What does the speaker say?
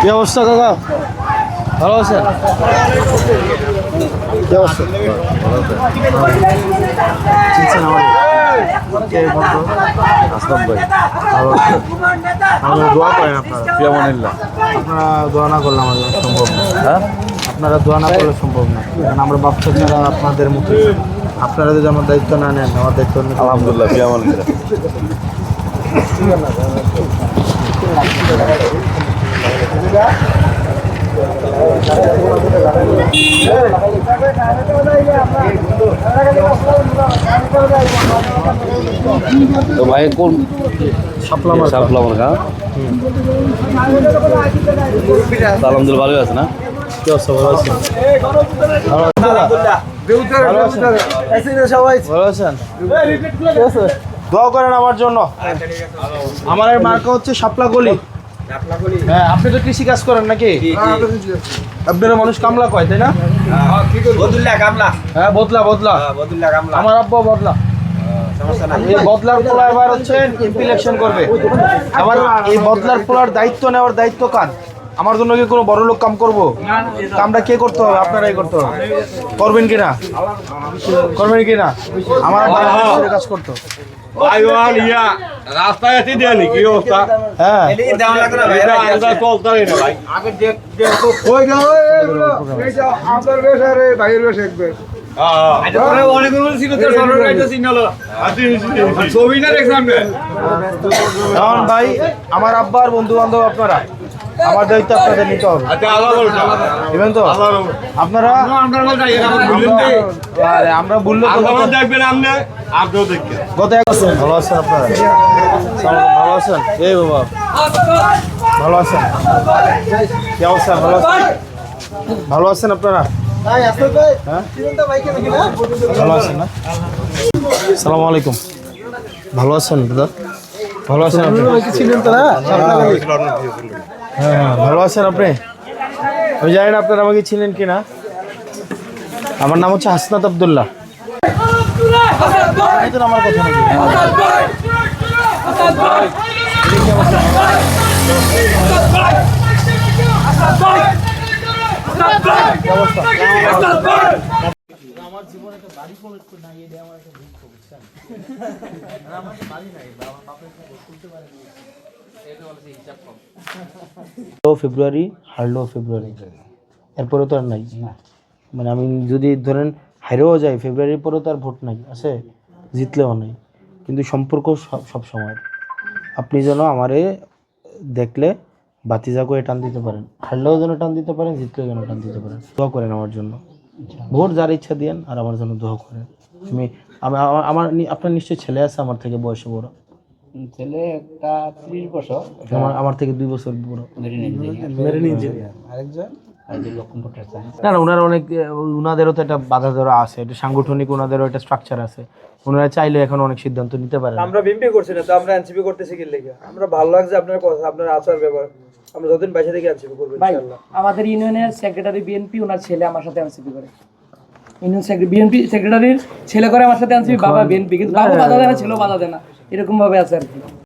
কি অবস্থা কাকা ভালো আছেন? কি অবস্থা? চিনছেন আমার কে বন্ধু? আসলাম ভাই। ভালো আছেন? দোয়া করেন আপনারা। দোয়া না করলে সম্ভব না। হ্যাঁ? আপনারা দোয়া না করলে সম্ভব না। কারণ আমরা বাচ্চা ছাড়া আপনাদের মতো আপনারা যদি আমার দায়িত্ব না নেন আমার দায়িত্ব। আলহামদুলিল্লাহ তো ভাই কোন আমার গা আলহামদুলিল্লাহ ভালো আছে না? কি অবস্থা? ভালো আছেন? ভালো আছেন? সবাই ভালো আছেন ঠিক আছে দোয়া করেন আমার জন্য। আমার এর মার্কা হচ্ছে সাপলা গলি। হ্যাঁ আপনি তো কৃষি কাজ করেন নাকি? আপনারা মানুষ কামলা কয় তাই না? বদুল্লা কামলা। হ্যাঁ বদলা বদলা। বদুল্লা কামলা। আমার আব্বা বদলা। এই বদলার পোলা এবার হচ্ছে ইলেকশন করবে। আবার এই বদলার পোলার দায়িত্ব নেওয়ার দায়িত্ব কার? আমার জন্য কি কোনো বড় লোক কাম করব? কামটা কে করতে হবে? আপনারাই করতে হবে। করবেন কি না করবেন কি না আমার কাজ করতো ভাই আমার আব্বার বন্ধু বান্ধব আপনারা। আমার দায়িত্ব আপনাদের নিতে হবে। আচ্ছা বুঝলেন তো? আপনারা আমরা আরে বললে দেখবেন আপনিও দেখবেন। গত এক বছর। ভালো আছেন আপনারা? ভালো আছেন। এই বাবা। ভালো আছেন? কি অবস্থা? ভালো আছেন? ভালো আছেন আপনারা? হ্যাঁ? ভালো আছেন না? সালাম আলাইকুম। ভালো আছেন দাদা? ভালো আছেন আপনি হ্যাঁ হ্যাঁ, ভালো আছেন আপনি? আমি জানি না আপনারা আমাকে ছিলেন কি না আমার নাম হচ্ছে হাসনাত আবদুল্লাহ। আমার কথা নাকি আমার জীবনে একটা বাড়ি করে না এটা আমার একটা দুঃখ বুঝছেন? আমার বাড়ি নাই বা আমার বাপের কোনো খুলতে পারেনি ফেব্রুয়ারি হারলো ফেব্রুয়ারি। এরপরে তো আর নাই মানে আমি যদি ধরেন হারেও যাই, ফেব্রুয়ারির পরেও তো আর ভোট নাই, আছে? জিতলেও নাই। কিন্তু সম্পর্ক সব সব সময় আপনি যেন আমারে দেখলে বাতিজা করে টান দিতে পারেন, হারলেও যেন টান দিতে পারেন, জিতলেও যেন টান দিতে পারেন। দোয়া করেন আমার জন্য। ভোট যার ইচ্ছা দিয়েন, আর আমার জন্য দোয়া করেন। আমি, আমি- আমার- আমার আপনার নিশ্চয়ই ছেলে আছে আমার থেকে বয়সে বড়। ছেলে একটা ত্রিশ বছর আমার আমার থেকে দুই বছর বড়। মেরিন ইঞ্জিনিয়ার আরেকজন? না না ওনারা অনেক ওনাদেরও তো একটা বাধা ধরা আছে এটা সাংগঠনিক ওনাদেরও একটা স্ট্রাকচার আছে। ওনারা চাইলে এখন অনেক সিদ্ধান্ত নিতে পারে আমরা বিএমপি করছি না তো আমরা এনসিপি করতেছি কি লেগে? আমরা ভালো লাগছে আপনার কথা আপনার আচার ব্যবহার। আমরা যতদিন বাইসা থেকে এনসিপি করব ইনশাআল্লাহ। আমাদের ইউনিয়নের সেক্রেটারি বিএনপি ওনার ছেলে আমার সাথে এনসিপি করে। ইউনিয়ন সেক্রেটারি বিএনপি সেক্রেটারির ছেলে করে আমার সাথে এনসিপি বাবা বিএনপি কিন্তু বাবা বাধা দেয় না ছেলেও বাধা দেয় না। এরকম ভাবে আছে আর কি।